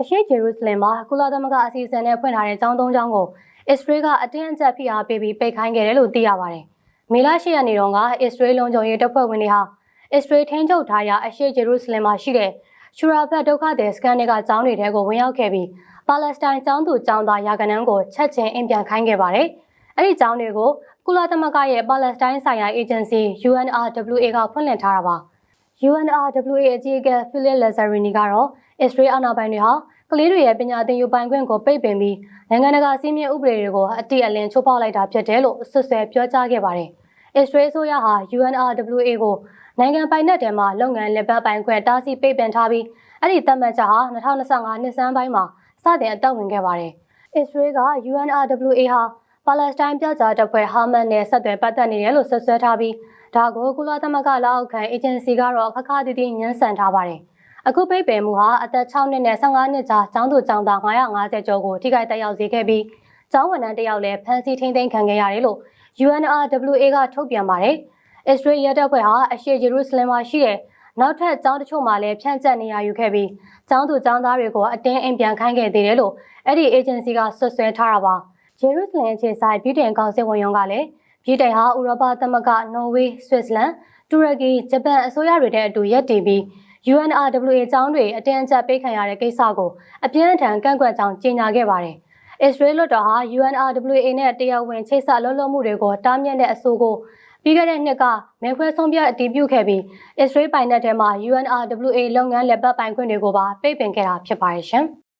အရှိဂျေရုဆလင်မှာကုလသမဂ္ဂအစီအစဉ်နဲ့ဖွင့်ထားတဲ့ကျောင်းသုံးကျောင်းကိုအစ္စရေးကအတင်းအကျပ်ဖိအားပေးပြီးပိတ်ခိုင်းခဲ့တယ်လို့သိရပါတယ်။မေလ10ရက်နေ့တုန်းကအစ္စရေးလုံခြုံရေးတပ်ဖွဲ့ဝင်တွေဟာအစ္စရေးထိန်းချုပ်ထားရာအရှိဂျေရုဆလင်မှာရှိတဲ့ရှူရာဘတ်ဒုက္ခသည်စခန်းတွေကကျောင်းတွေထဲကိုဝင်ရောက်ခဲ့ပြီးပါလက်စတိုင်းကျောင်းသူကျောင်းသားရာဂဏန်းကိုချက်ချင်းအင်ပြန်ခိုင်းခဲ့ပါတယ်။အဲ့ဒီကျောင်းတွေကိုကုလသမဂ္ဂရဲ့ပါလက်စတိုင်းဆိုင်ရာအေဂျင်စီ UNRWA ကဖွင့်လှစ်ထားတာပါ။ UNRWA အကြီးအကဲ Philip Lazzarini ကတော့အစ္စရေးအာဏာပိုင်တွေဟာကလေးတွေရဲ့ပညာသင်ယူပိုင်ခွင့်ကိုပိတ်ပင်ပြီးနိုင်ငံတကာစည်းမျဉ်းဥပဒေတွေကိုအတိအလင်းချိုးဖောက်လိုက်တာဖြစ်တယ်လို့ဆွဆွဲပြောကြားခဲ့ပါတယ်။အစ္စရေးဆိုရဟာ UNRWA ကိုနိုင်ငံပိုင်နက်ထဲမှာလုပ်ငန်းလက်ပတ်ပိုင်ခွင့်တားဆီးပိတ်ပင်ထားပြီးအဲ့ဒီသတ်မှတ်ချက်ဟာ2025နှစ်စန်းပိုင်းမှာစတင်အသက်ဝင်ခဲ့ပါတယ်။အစ္စရေးက UNRWA ဟာ ပါလက်စတိုင်းပြောက်ကြားတပ်ဖွဲ့ဟာမတ်နဲ့ဆက်သွယ်ပတ်သက်နေတယ်လို့ဆွဆွဲထားပြီးဒါကိုကုလသမဂ္ဂလက်အောက်ခံအေဂျင်စီကတော့အခါခါတည်တည်ညှင်းဆန်ထားပါတယ်။အခုပိတ်ပင်မှုဟာအသက်6နှစ်နဲ့15နှစ်ကြားကျောင်းသူကျောင်းသား950ကျော်ကိုထိခိုက်တက်ရောက်စေခဲ့ပြီးကျောင်းဝန်ထမ်းတယောက်လည်းဖမ်းဆီးထိန်းသိမ်းခံခဲ့ရတယ်လို့ UNRWA ကထုတ်ပြန်ပါတယ်။အစ္စရေးရဲတပ်ဖွဲ့ဟာအရှေ့ဂျေရုဆလင်မှာရှိတဲ့နောက်ထပ်ကျောင်းတချို့မှာလည်းဖြန့်ကျက်နေရယူခဲ့ပြီးကျောင်းသူကျောင်းသားတွေကိုအတင်းအင်ပြန်ခိုင်းခဲ့သေးတယ်လို့အဲ့ဒီ agency ကဆွဆွဲထားတာပါ။ ဂျေရုဆလင်အခြေဆိုင်ပြည်တိုင်ကောင်စစ်ဝန်ရုံးကလည်းပြည်တိုင်ဟာဥရောပသမဂ္ဂနော်ဝေးဆွစ်ဇာလန်တူရကီဂျပန်အစိုးရတွေတဲ့အတူရပ်တည်ပြီး UNRWA ကျောင်းတွေအတင်းအကျပ်ပိတ်ခံရတဲ့ကိစ္စကိုအပြင်းအထန်ကန့်ကွက်ကြောင်းကြေညာခဲ့ပါတယ်။အစ္စရေးလွှတ်တော်ဟာ UNRWA နဲ့တရားဝင်ချိတ်ဆက်လှုပ်လှုပ်မှုတွေကိုတားမြစ်တဲ့အဆိုကိုပြီးခဲ့တဲ့နှစ်ကမဲခွဲဆုံးဖြတ်အတည်ပြုခဲ့ပြီးအစ္စရေးပိုင်နက်ထဲမှာ UNRWA လုပ်ငန်းလက်ပတ်ပိုင်ခွင့်တွေကိုပါပိတ်ပင်ခဲ့တာဖြစ်ပါတယ်ရှင်။